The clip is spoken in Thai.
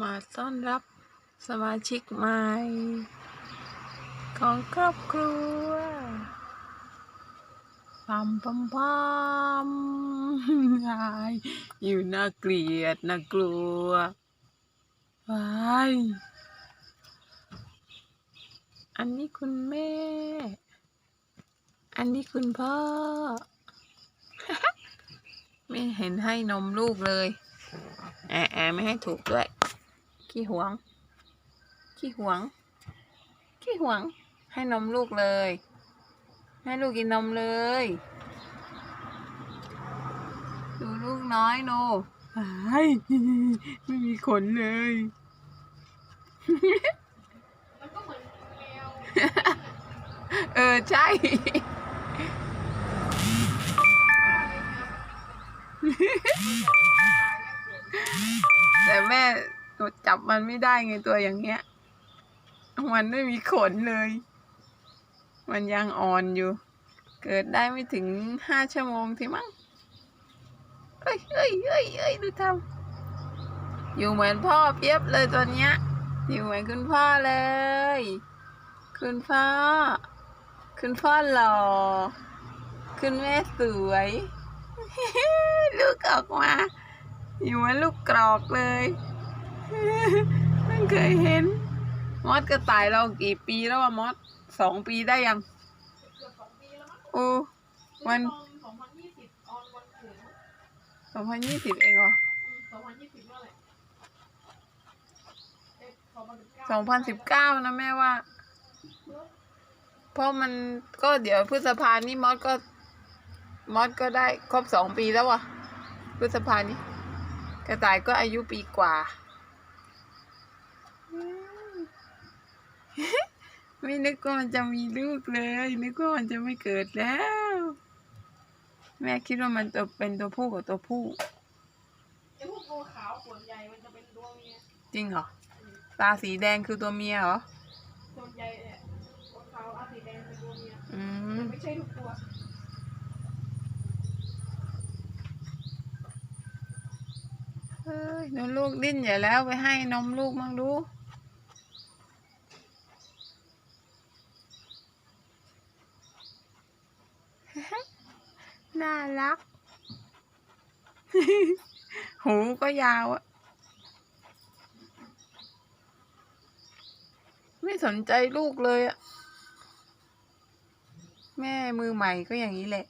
มาต้อนรับสมาชิกใหม่ ของครอบครัวปัมปัมปัมยายอยู่น่าเกลียดน่ากลัววายอันนี้คุณแม่ อันนี้คุณพ่อ ไม่เห็นให้นมลูกเลย แอะแอะไม่ให้ถูกด้วย ขี้หวง ขี้หวง ขี้หวง ให้นมลูกเลย ให้ลูกกินนมเลย ดูลูกน้อยโนไอ้ไม่มีขนเลยมันก็เหมือนแมวเออ ใช่แต่แม่ จับมันไม่ได้ไงตัวอย่างเงี้ย มันไม่มีขนเลย มันยังอ่อนอยู่ เกิดได้ไม่ถึงห้าชั่วโมงทีมั้งเอ้ยเอ้ยเอ้ยเอ้ยดูทำอยู่เหมือนพ่อเปียบเลยตัวเนี้ย อยู่เหมือนคุณพ่อเลย คุณพ่อ คุณพ่อหล่อ คุณแม่สวย ลูกออกมา อยู่เหมือนลูกกรอกเลย ไม่เคยเห็น มอสกระต่ายเรากี่ปีแล้วอะมอสสองปีได้ยังเกือบสองปีแล้วมั้งโอ้วันสองพันยี่สิบออนวันเกิดสองพันยี่สิบเองเหรอสองพันยี่สิบเมื่อไหร่เอ๊ะสองพันสิบเก้าสองพันสิบเก้านะแม่ว่า เพราะมันก็เดี๋ยวพฤษภานี่มอสก็ มอสก็ได้ครบสองปีแล้วอะพฤษภานี้กระต่ายก็อายุปีกว่า ไม่นึกว่ามันจะมีลูกเลย นึกว่ามันจะไม่เกิดแล้ว แม่คิดว่ามันจะเป็นตัวผู้กับตัวผู้ไอ้พวกตัวขาวส่วนใหญ่มันจะเป็นตัวเมียจริงเหรอตาสีแดงคือตัวเมียเหรอส่วนใหญ่เนี่ยตัวขาวอาสีแดงเป็นตัวเมียอืมไม่ใช่ทุกตัวเฮ้ยหนูลูกดิ้นใหญ่แล้วไปให้นมลูกมั่งดู น่ารัก หูก็ยาวอะไม่สนใจลูกเลยอะแม่มือใหม่ก็อย่างนี้แหละ